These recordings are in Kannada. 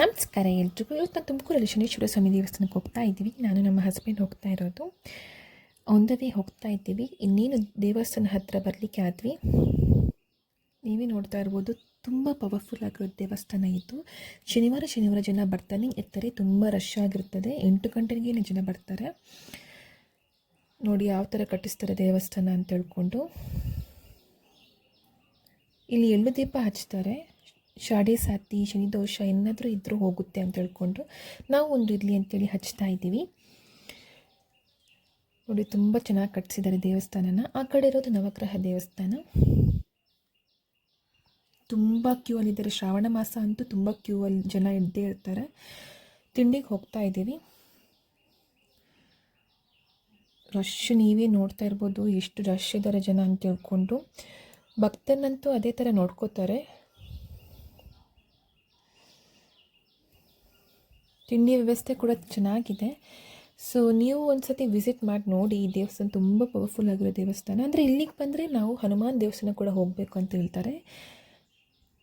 ನಮಸ್ಕಾರ ಎಲ್ರಿಗೂ. ಇವತ್ತು ನಾನು ತುಮಕೂರಲ್ಲಿ ಶನೇಶ್ವರ ಸ್ವಾಮಿ ದೇವಸ್ಥಾನಕ್ಕೆ ಹೋಗ್ತಾ ಇದ್ದೀವಿ. ನಾನು ನಮ್ಮ ಹಸ್ಬೆಂಡ್ ಹೋಗ್ತಾ ಇರೋದು. ಆನ್ ದ ವೇ ಹೋಗ್ತಾ ಇದ್ದೀವಿ. ಇನ್ನೇನು ದೇವಸ್ಥಾನ ಹತ್ತಿರ ಬರಲಿಕ್ಕೆ ಆದ್ವಿ. ನೀವೇ ನೋಡ್ತಾ ಇರ್ಬೋದು, ತುಂಬ ಪವರ್ಫುಲ್ ಆಗಿರೋ ದೇವಸ್ಥಾನ ಇತ್ತು ಶನಿವಾರ ಶನಿವಾರ ಜನ ಬರ್ತಾನೆ ಇರ್ತಾರೆ ತುಂಬ ರಶ್ ಆಗಿರ್ತದೆ. ಎಂಟು ಗಂಟೆಗೆ ಜನ ಬರ್ತಾರೆ. ನೋಡಿ ಯಾವ ಥರ ಕಟ್ಟಿಸ್ತಾರೆ ದೇವಸ್ಥಾನ ಅಂತ ಹೇಳ್ಕೊಂಡು. ಇಲ್ಲಿ ಎಳ್ಳು ದೀಪ ಹಚ್ತಾರೆ. ಶಾಡೆ, ಸಾತಿ, ಶನಿ ದೋಷ ಏನಾದರೂ ಇದ್ದರೂ ಹೋಗುತ್ತೆ ಅಂತ ಹೇಳ್ಕೊಂಡು ನಾವು ಒಂದು ಇರಲಿ ಅಂತೇಳಿ ಹಚ್ತಾ ಇದ್ದೀವಿ. ನೋಡಿ, ತುಂಬ ಚೆನ್ನಾಗಿ ಕಟ್ಟಿಸಿದ್ದಾರೆ ದೇವಸ್ಥಾನನ. ಆ ಕಡೆ ಇರೋದು ನವಗ್ರಹ ದೇವಸ್ಥಾನ. ತುಂಬ ಕ್ಯೂ ಅಲ್ಲಿದ್ದಾರೆ ಶ್ರಾವಣ ಮಾಸ ಅಂತೂ ತುಂಬ ಕ್ಯೂ ಅಲ್ಲಿ ಜನ ಇದ್ದೇ ಇರ್ತಾರೆ. ತಿಂಡಿಗೆ ಹೋಗ್ತಾ ಇದ್ದೀವಿ. ರಶ್ ನೀವೇ ನೋಡ್ತಾ ಇರ್ಬೋದು. ಎಷ್ಟು ರಶ್ ಇದ್ದಾರೆ ಜನ ಅಂತ ಹೇಳ್ಕೊಂಡು ಭಕ್ತನಂತೂ ಅದೇ ಥರ ನೋಡ್ಕೋತಾರೆ. ತಿಂಡಿ ವ್ಯವಸ್ಥೆ ಕೂಡ ಚೆನ್ನಾಗಿದೆ. ಸೊ ನೀವು ಒಂದು ಸತಿ ವಿಸಿಟ್ ಮಾಡಿ ನೋಡಿ, ಈ ದೇವಸ್ಥಾನ ತುಂಬ ಪವರ್ಫುಲ್ ಆಗಿರೋ ದೇವಸ್ಥಾನ. ಅಂದರೆ ಇಲ್ಲಿಗೆ ಬಂದರೆ ನಾವು ಹನುಮಾನ್ ದೇವಸ್ಥಾನ ಕೂಡ ಹೋಗಬೇಕು ಅಂತ ಹೇಳ್ತಾರೆ.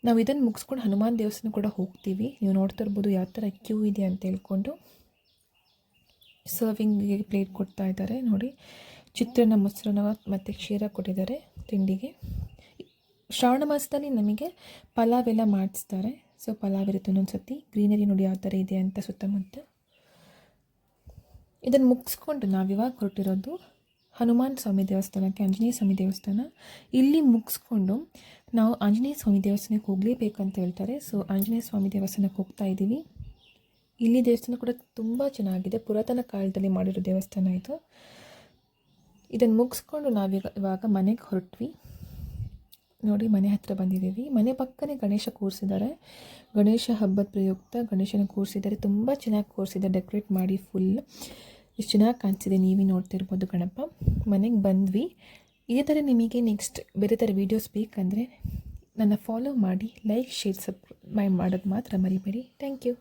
ನಾವು ಇದನ್ನು ಮುಗಿಸ್ಕೊಂಡು ಹನುಮಾನ್ ದೇವಸ್ಥಾನ ಕೂಡ ಹೋಗ್ತೀವಿ. ನೀವು ನೋಡ್ತಾ ಇರ್ಬೋದು ಯಾವ ಥರ ಕ್ಯೂ ಇದೆ ಅಂತ ಹೇಳ್ಕೊಂಡು. ಸರ್ವಿಂಗ್ಗೆ ಪ್ಲೇಟ್ ಕೊಡ್ತಾ ಇದ್ದಾರೆ, ನೋಡಿ. ಚಿತ್ರಾನ್ನ, ಮೊಸರನ್ನ ಮತ್ತು ಕ್ಷೀರ ಕೊಟ್ಟಿದ್ದಾರೆ ತಿಂಡಿಗೆ. ಶ್ರಾವಣ ಮಾಸದಲ್ಲಿ ನಮಗೆ ಪಲಾವ್ ಎಲ್ಲ ಮಾಡಿಸ್ತಾರೆ. ಸೊ ಪಲಾವ್ ಇರುತ್ತೆ ಒಂದೊಂದು ಸತಿ ಗ್ರೀನರಿ ನೋಡಿ ಯಾವ ಥರ ಇದೆ ಅಂತ ಸುತ್ತಮುತ್ತ. ಇದನ್ನು ಮುಗಿಸ್ಕೊಂಡು ನಾವಿವಾಗ ಹೊರಟಿರೋದು ಹನುಮಾನ್ ಸ್ವಾಮಿ ದೇವಸ್ಥಾನಕ್ಕೆ, ಆಂಜನೇಯ ಸ್ವಾಮಿ ದೇವಸ್ಥಾನ. ಇಲ್ಲಿ ಮುಗಿಸ್ಕೊಂಡು ನಾವು ಆಂಜನೇಯ ಸ್ವಾಮಿ ದೇವಸ್ಥಾನಕ್ಕೆ ಹೋಗಲೇಬೇಕಂತ ಹೇಳ್ತಾರೆ. ಸೊ ಆಂಜನೇಯ ಸ್ವಾಮಿ ದೇವಸ್ಥಾನಕ್ಕೆ ಹೋಗ್ತಾ ಇದ್ದೀವಿ. ಇಲ್ಲಿ ದೇವಸ್ಥಾನ ಕೂಡ ತುಂಬ ಚೆನ್ನಾಗಿದೆ. ಪುರಾತನ ಕಾಲದಲ್ಲಿ ಮಾಡಿರೋ ದೇವಸ್ಥಾನ ಇದು. ಇದನ್ನು ಮುಗಿಸ್ಕೊಂಡು ನಾವೀಗ ಇವಾಗ ಮನೆಗೆ ಹೊರಟ್ವಿ. ನೋಡಿ, ಮನೆ ಹತ್ತಿರ ಬಂದಿದ್ದೀವಿ. ಮನೆ ಪಕ್ಕನೇ ಗಣೇಶ ಕೂರಿಸಿದ್ದಾರೆ. ಗಣೇಶ ಹಬ್ಬದ ಪ್ರಯುಕ್ತ ಗಣೇಶನ ಕೂರಿಸಿದ್ದಾರೆ. ತುಂಬ ಚೆನ್ನಾಗಿ ಕೂರಿಸಿದ್ದಾರೆ ಡೆಕೋರೇಟ್ ಮಾಡಿ ಫುಲ್. ಎಷ್ಟು ಚೆನ್ನಾಗಿ ಕಾಣಿಸಿದೆ, ನೀವೇ ನೋಡ್ತಿರ್ಬೋದು ಗಣಪ ಮನೆಗೆ ಬಂದ್ವಿ. ಇದೇ ಥರ ನಿಮಗೆ ನೆಕ್ಸ್ಟ್ ಬೇರೆ ಥರ ವೀಡಿಯೋಸ್ ಬೇಕಂದರೆ ನನ್ನ ಫಾಲೋ ಮಾಡಿ ಲೈಕ್ ಶೇರ್ ಸಬ್ಸ್ಕ್ರೈಬ್ ಮಾಡೋದು ಮಾತ್ರ ಮರಿಬೇಡಿ. Thank you